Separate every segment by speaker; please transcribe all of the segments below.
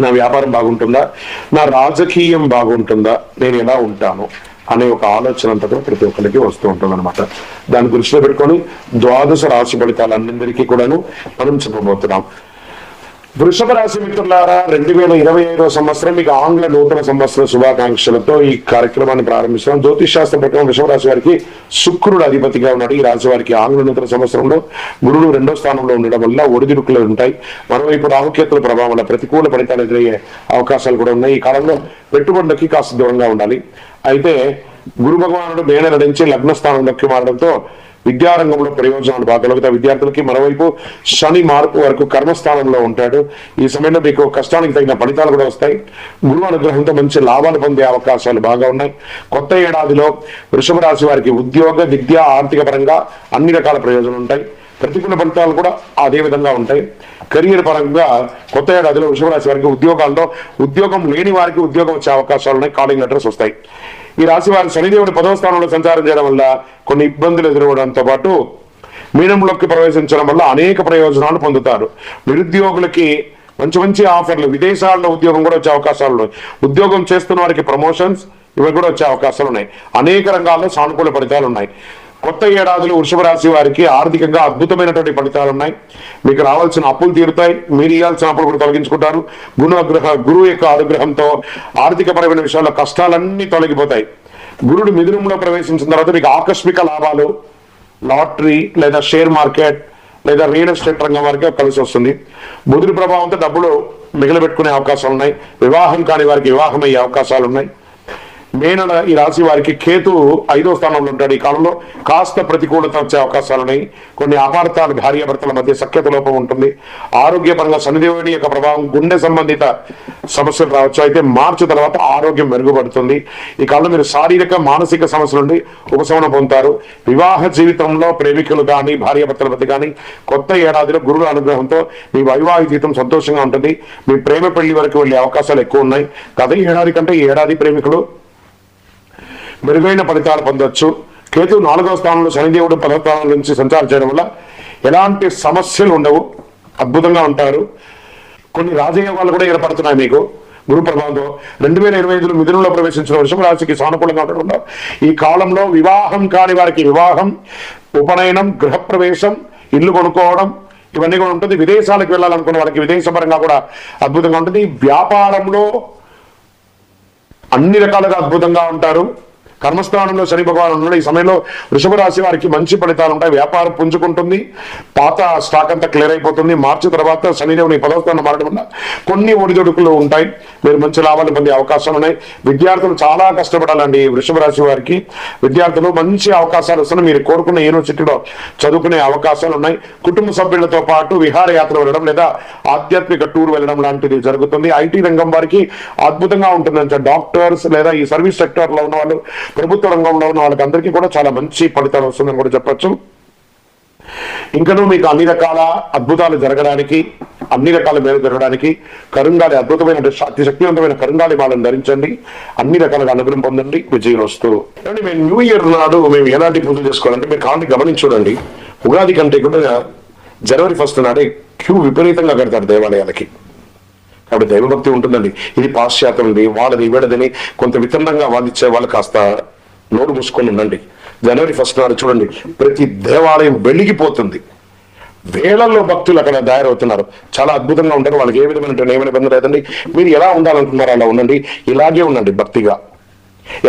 Speaker 1: నా వ్యాపారం బాగుంటుందా? నా రాజకీయం బాగుంటుందా? నేను ఎలా ఉంటాను? అనే ఒక ఆలోచన అంతా కూడా ప్రతి ఒక్కరికి వస్తూ ఉంటుంది అనమాట దాన్ని దృష్టిలో పెట్టుకొని ద్వాదశ రాశి ఫలితాలన్నింటికీ కూడాను మనం చెప్పబోతున్నాం. వృషభ రాశి మిత్రులారా రెండు వేల ఇరవై ఐదో సంవత్సరం మీకు ఆంగ్ల నూతన సంవత్సర శుభాకాంక్షలతో ఈ కార్యక్రమాన్ని ప్రారంభిస్తున్నాం. జ్యోతిష్ శాస్త్ర ప్రకారం వృషభ రాశి వారికి శుక్రుడు అధిపతిగా ఉన్నాడు. ఈ రాశి వారికి ఆంగ్ల నూతన సంవత్సరంలో గురుడు రెండో స్థానంలో ఉండడం వల్ల ఒడిదుడుకులు ఉంటాయి. మరోవైపు రాహుకేతుల ప్రభావం వల్ల ప్రతికూల ఫలితాలు ఎదురయ్యే అవకాశాలు కూడా ఉన్నాయి. ఈ కాలంలో పెట్టుబడులకి కాస్త దూరంగా ఉండాలి. అయితే గురు భగవానుడు మేన నడించి లగ్న స్థానంలోకి మారడంతో విద్యారంగంలో ప్రయోజనాలు బాగా కలుగుతాయి విద్యార్థులకి మరోవైపు శని మార్పు వరకు కర్మస్థానంలో ఉంటాడు. ఈ సమయంలో మీకు కష్టానికి తగిన ఫలితాలు కూడా వస్తాయి. గురువు అనుగ్రహంతో మంచి లాభాలు పొందే అవకాశాలు బాగా ఉన్నాయి. కొత్త ఏడాదిలో వృషభ రాశి వారికి ఉద్యోగ విద్య ఆర్థిక పరంగా అన్ని రకాల ప్రయోజనాలు ఉంటాయి. ప్రతికూల ఫలితాలు కూడా అదే విధంగా ఉంటాయి. కెరియర్ పరంగా కొత్త ఏడాదిలో వృషభ రాశి వారికి ఉద్యోగాల్లో ఉద్యోగం లేని వారికి ఉద్యోగం వచ్చే అవకాశాలు ఉన్నాయి. కాలింగ్ లెటర్స్ వస్తాయి. ఈ రాశి వారి శనిదేవుని పదవ స్థానంలో సంచారం చేయడం వల్ల కొన్ని ఇబ్బందులు ఎదురవడంతో పాటు మీనంలోకి ప్రవేశించడం వల్ల అనేక ప్రయోజనాలు పొందుతారు. నిరుద్యోగులకి మంచి మంచి ఆఫర్లు విదేశాల్లో ఉద్యోగం కూడా వచ్చే అవకాశాలు ఉన్నాయి. ఉద్యోగం చేస్తున్న వారికి ప్రమోషన్స్ ఇవి కూడా వచ్చే అవకాశాలు ఉన్నాయి. అనేక రంగాల్లో సానుకూల ఫలితాలు ఉన్నాయి. కొత్త ఏడాదిలో వృషభ రాశి వారికి ఆర్థికంగా అద్భుతమైనటువంటి ఫలితాలు ఉన్నాయి. మీకు రావాల్సిన అప్పులు తీరుతాయి. మీరు ఇవ్వాల్సిన అప్పులు కూడా తొలగించుకుంటారు. గుణగ్రహ గురువు యొక్క అనుగ్రహంతో ఆర్థికపరమైన విషయాల్లో కష్టాలన్నీ తొలగిపోతాయి. గురుడు మిథునంలో ప్రవేశించిన తర్వాత మీకు ఆకస్మిక లాభాలు లాటరీ లేదా షేర్ మార్కెట్ లేదా రియల్ ఎస్టేట్ రంగం వారికి కలిసి వస్తుంది. బుధుడి ప్రభావంతో డబ్బులు మిగిలిపెట్టుకునే అవకాశాలు ఉన్నాయి. వివాహం కాని వారికి వివాహం అయ్యే అవకాశాలు ఉన్నాయి. మేనల ఈ రాశి వారికి కేతు ఐదో స్థానంలో ఉంటాడు ఈ కాలంలో. కాస్త ప్రతికూలత వచ్చే అవకాశాలు ఉన్నాయి. కొన్ని అపార్థాలు భార్యాభర్తల మధ్య సఖ్యత లోపం ఉంటుంది. ఆరోగ్యపరంగా శనిదేవుడి యొక్క ప్రభావం గుండె సంబంధిత సమస్యలు రావచ్చు. అయితే మార్చి తర్వాత ఆరోగ్యం మెరుగుపడుతుంది. ఈ కాలంలో మీరు శారీరక మానసిక సమస్యల నుండి ఉపశమనం పొందుతారు. వివాహ జీవితంలో ప్రేమికులు కానీ భార్యాభర్తల మధ్య కానీ కొత్త ఏడాదిలో గురువుల అనుగ్రహంతో మీ వైవాహిక జీవితం సంతోషంగా ఉంటుంది. మీ ప్రేమ పెళ్ళి వరకు వెళ్ళే అవకాశాలు ఎక్కువ ఉన్నాయి. గత ఏడాది కంటే ఈ ఏడాది ప్రేమికులు మెరుగైన ఫలితాలు పొందొచ్చు. కేతు నాలుగవ స్థానంలో శనిదేవుడు పదవ స్థానం నుంచి సంచారం చేయడం వల్ల ఎలాంటి సమస్యలు ఉండవు. అద్భుతంగా ఉంటారు. కొన్ని రాజయోగాలు కూడా ఏర్పడుతున్నాయి మీకు. గురు ప్రభావంతో రెండు వేల ఇరవై ఐదులో మిథునంలో ప్రవేశించిన వృషభ రాశికి సానుకూలంగా ఉండకుండా ఈ కాలంలో వివాహం కాని వారికి వివాహం ఉపనయనం గృహప్రవేశం ఇల్లు కొనుక్కోవడం ఇవన్నీ కూడా ఉంటుంది. విదేశాలకు వెళ్ళాలనుకున్న వారికి విదేశపరంగా కూడా అద్భుతంగా ఉంటుంది. వ్యాపారంలో అన్ని రకాలుగా అద్భుతంగా ఉంటారు. కర్మస్థానంలో శని భగవాన్ ఉన్నాడు. ఈ సమయంలో వృషభ రాశి వారికి మంచి ఫలితాలు ఉంటాయి. వ్యాపారం పుంజుకుంటుంది. పాత స్టాక్ అంతా క్లియర్ అయిపోతుంది. మార్చి తర్వాత శనిదేవుని పదవ స్థానం మారడం వల్ల కొన్ని ఒడిదొడుకులు ఉంటాయి. మీరు మంచి లాభాలు పొందే అవకాశాలు ఉన్నాయి. విద్యార్థులు చాలా కష్టపడాలండి వృషభ రాశి వారికి. విద్యార్థులు మంచి అవకాశాలు వస్తున్నాయి మీరు కోరుకున్న యూనివర్సిటీలో చదువుకునే అవకాశాలు ఉన్నాయి. కుటుంబ సభ్యులతో పాటు విహారయాత్ర వెళ్ళడం లేదా ఆధ్యాత్మిక టూర్ వెళ్ళడం లాంటిది జరుగుతుంది. ఐటీ రంగం వారికి అద్భుతంగా ఉంటుందంటే. డాక్టర్స్ లేదా ఈ సర్వీస్ సెక్టర్లో ఉన్న వాళ్ళు ప్రభుత్వ రంగంలో ఉన్న వాళ్ళకి కూడా చాలా మంచి ఫలితాలు వస్తుందని కూడా చెప్పొచ్చు. ఇంకనూ మీకు అన్ని రకాల అద్భుతాలు జరగడానికి అన్ని రకాల మేలు జరగడానికి కరుంగాలి అద్భుతమైన అతి శక్తివంతమైన కరుంగాలి మాలను ధరించండి. అన్ని రకాలుగా అనుగ్రహం పొందండి. విజయం వస్తూ. కానీ మేము న్యూ ఇయర్ నాడు మేము ఎలాంటి పూజలు చేసుకోవాలంటే మీరు కాంతి గమనించి చూడండి. ఉగాది కంటే కూడా జనవరి ఫస్ట్ నాడే క్యూ విపరీతంగా కడతారు దేవాలయాలకి. కాబట్టి దైవభక్తి ఉంటుందండి. ఇది పాశ్చాత్యంది వాళ్ళది వీడదని కొంత వితండంగా వాదించే వాళ్ళు కాస్త నోరు మూసుకొని ఉండండి. జనవరి ఫస్ట్ నాడు చూడండి ప్రతి దేవాలయం వెలిగిపోతుంది. వేలల్లో భక్తులు అక్కడ తయారవుతున్నారు. చాలా అద్భుతంగా ఉంటారు వాళ్ళకి ఏ విధమైన ఏమైనా ఇబ్బంది లేదండి. మీరు ఎలా ఉండాలనుకుంటున్నారో అలా ఉండండి. ఇలాగే ఉండండి భక్తిగా.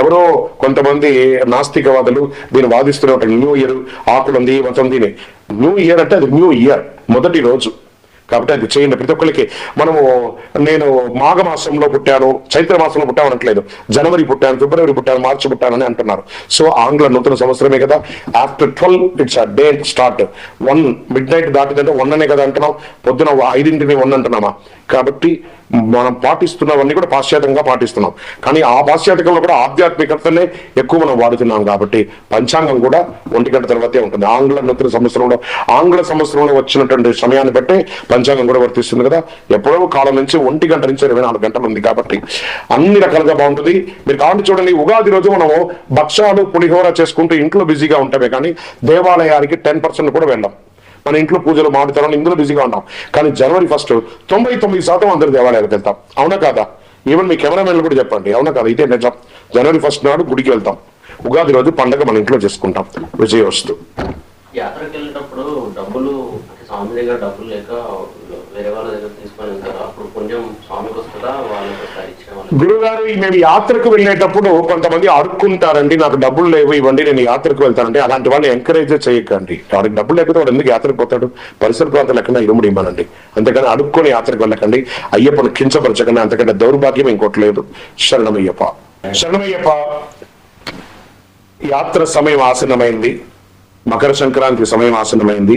Speaker 1: ఎవరో కొంతమంది నాస్తికవాదులు దీన్ని వాదిస్తున్న న్యూ ఇయర్ ఆకులుంది దీని న్యూ ఇయర్ అంటే అది న్యూ ఇయర్ మొదటి రోజు. కాబట్టి అది చేయండి. ప్రతి ఒక్కరికి మనము నేను మాఘ మాసంలో పుట్టాను చైత్ర మాసంలో పుట్టాను అనట్లేదు. జనవరి పుట్టాను ఫిబ్రవరి పుట్టాను మార్చి పుట్టాను అని అంటున్నారు. సో ఆంగ్ల నూతన సంవత్సరమే కదా. After twelve it's a day start one midnight దాటిందంటే one అనే కదా అంటున్నాం. పొద్దున ఐదింటిని వన్ అంటున్నామా? కాబట్టి మనం పాటిస్తున్నవన్నీ కూడా పాశ్చాత్యంగా పాటిస్తున్నాం. కానీ ఆ పాశ్చాత్యంలో కూడా ఆధ్యాత్మికతనే ఎక్కువ మనం వాడుతున్నాం కాబట్టి పంచాంగం కూడా ఒంటి గంట తర్వాతే ఉంటుంది. ఆంగ్ల నూతన సంవత్సరంలో ఆంగ్ల సంవత్సరంలో వచ్చినటువంటి సమయాన్ని బట్టి పంచాంగం కూడా వర్తిస్తుంది కదా. ఎప్పుడో కాలం నుంచి ఒంటి గంట నుంచి ఇరవై నాలుగు గంటలు ఉంది కాబట్టి అన్ని రకాలుగా బాగుంటుంది. మీరు కాబట్టి చూడండి ఉగాది రోజు మనము భక్షాలు పులిహోర చేసుకుంటూ ఇంట్లో బిజీగా ఉంటామే కానీ దేవాలయానికి టెన్ పర్సెంట్ కూడా వెళ్ళాం. మన ఇంట్లో పూజలు మాడుతారని ఇందులో బిజీగా ఉంటాం. కానీ జనవరి ఫస్ట్ తొంభై తొమ్మిది శాతం అందరు దేవాలయాలకు వెళ్తాం. అవునా కాదా? ఈవెన్ మీ కెమెరామెన్లు కూడా చెప్పండి. అవునా కాదా? ఇదే నిజం. జనవరి ఫస్ట్ నాడు గుడికి వెళ్తాం. ఉగాది రోజు పండగ మన ఇంట్లో చేసుకుంటాం. విజయవస్తు
Speaker 2: యాత్రకు వెళ్ళేటప్పుడు డబ్బులు అంటే స్వామి దగ్గర డబ్బులు లేక వేరే వాళ్ళ దగ్గర తీసుకొని వెళ్తారు. అప్పుడు కొంచెం స్వామికి వస్తుందా? వాళ్ళకి
Speaker 1: గురుగారు మేము యాత్రకు వెళ్ళేటప్పుడు కొంతమంది అడుక్కుంటారండి నాకు డబ్బులు లేవు ఇవ్వండి నేను యాత్రకు వెళ్తానంటే అలాంటి వాళ్ళు ఎంకరేజ్ చేయకండి. వాడికి డబ్బులు లేకపోతే వాడు ఎందుకు యాత్రకు పోతాడు? పరిసర ప్రాంతాలు ఎక్కడ ఇరుముడి ఇవ్వనండి. అంతేగాని అడుక్కొని యాత్రకు వెళ్ళకండి. అయ్యప్పను కించపరచకండి అంతకంటే దౌర్భాగ్యం ఇంకోటి లేదు. శరణమయ్యప్ప. శరణమయ్యప్ప యాత్ర సమయం ఆసన్నమైంది. మకర సంక్రాంతి సమయం ఆసన్నమైంది.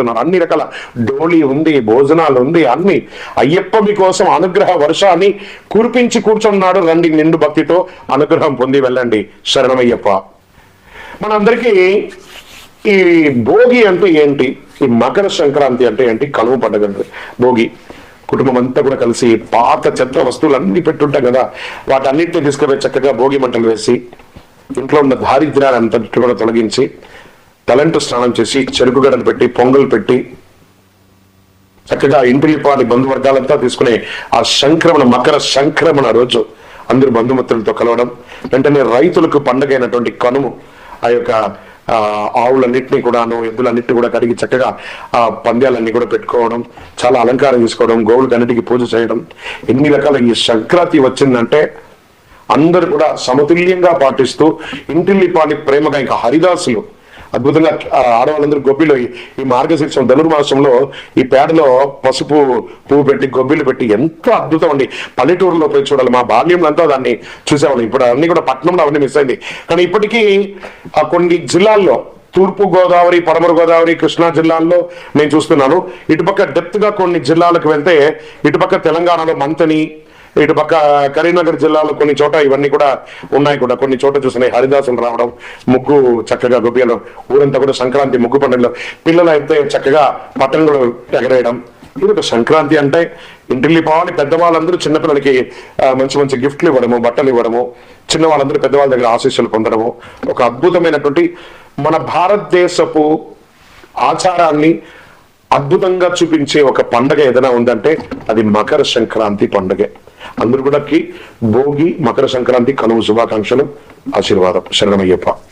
Speaker 1: చేస్తున్నారు అన్ని రకాల డోలీ ఉంది భోజనాలు ఉంది అన్ని. అయ్యప్ప మీకోసం అనుగ్రహ వర్షాన్ని కురిపించి కూర్చున్నాడు రండి నిండు భక్తితో అనుగ్రహం పొంది వెళ్ళండి. శరణమయ్యప్ప. మనందరికీ ఈ భోగి అంటే ఏంటి? ఈ మకర సంక్రాంతి అంటే ఏంటి? కనుమ పండుగ భోగి. కుటుంబం అంతా కూడా కలిసి పాత చెత్త వస్తువులు అన్ని పెట్టుంటాం కదా. వాటన్నిటిని తీసుకుపోయి చక్కగా భోగి మంటలు వేసి ఇంట్లో ఉన్న దారిద్ర్యాన్ని అంతటి కూడా తొలగించి తలంటు స్నానం చేసి చెరుకు గడలు పెట్టి పొంగల్ పెట్టి చక్కగా ఇంటి పాటి బంధువర్గాలంతా తీసుకునే ఆ సంక్రమణ మకర సంక్రమణ రోజు అందరు బంధుమిత్రులతో కలవడం వెంటనే రైతులకు పండగ అయినటువంటి కనుము ఆ యొక్క ఆవులన్నింటినీ కూడాను ఎద్దులన్నింటినీ కూడా కడిగి చక్కగా ఆ పంద్యాలన్నీ కూడా పెట్టుకోవడం చాలా అలంకారం చేసుకోవడం గోవులకు అన్నిటికీ పూజ చేయడం. ఎన్ని రకాల ఈ సంక్రాంతి వచ్చిందంటే అందరు కూడా సమతుల్యంగా పాటిస్తూ ఇంటిల్లిపాని ప్రేమగా ఇంకా హరిదాసులు అద్భుతంగా ఆడవాళ్ళందరూ గొబ్బిలో ఈ- ఈ మార్గశీర్షం ధనుర్మాసంలో ఈ పేడలో పసుపు పువ్వు పెట్టి గొబ్బిలు పెట్టి ఎంత అద్భుతం అండి. పల్లెటూరులో పోయి చూడాలి మా బాల్యంలో అంతా దాన్ని చూసేవాళ్ళం. ఇప్పుడు అన్ని కూడా పట్టణంలో అవన్నీ మిస్ అయింది. కానీ ఇప్పటికీ ఆ కొన్ని జిల్లాల్లో తూర్పు గోదావరి పడమర గోదావరి కృష్ణా జిల్లాల్లో నేను చూస్తున్నాను. ఇటుపక్క డెప్త్గా కొన్ని జిల్లాలకు వెళ్తే ఇటుపక్క తెలంగాణలో మంతని ఇటు పక్క కరీంనగర్ జిల్లాలో కొన్ని చోట ఇవన్నీ కూడా ఉన్నాయి కూడా. కొన్ని చోట చూసినాయి హరిదాసులు రావడం ముగ్గు చక్కగా గొబ్బియలు ఊరంతా కూడా సంక్రాంతి ముగ్గు పండుగలో పిల్లలు అయితే చక్కగా పట్టణంలో ఎగరేయడం. ఇది ఒక సంక్రాంతి అంటే ఇంటిల్లి పావాలి పెద్దవాళ్ళందరూ చిన్నపిల్లలకి మంచి మంచి గిఫ్ట్లు ఇవ్వడము బట్టలు ఇవ్వడము చిన్న వాళ్ళందరూ పెద్దవాళ్ళ దగ్గర ఆశీస్సులు పొందడము ఒక అద్భుతమైనటువంటి మన భారతదేశపు ఆచారాన్ని అద్భుతంగా చూపించే ఒక పండగ ఏదైనా ఉందంటే అది మకర సంక్రాంతి పండుగే. అందరూ కూడా భోగి మకర సంక్రాంతి కలువు శుభాకాంక్షలు. ఆశీర్వాదం. శరణమయ్యప్ప.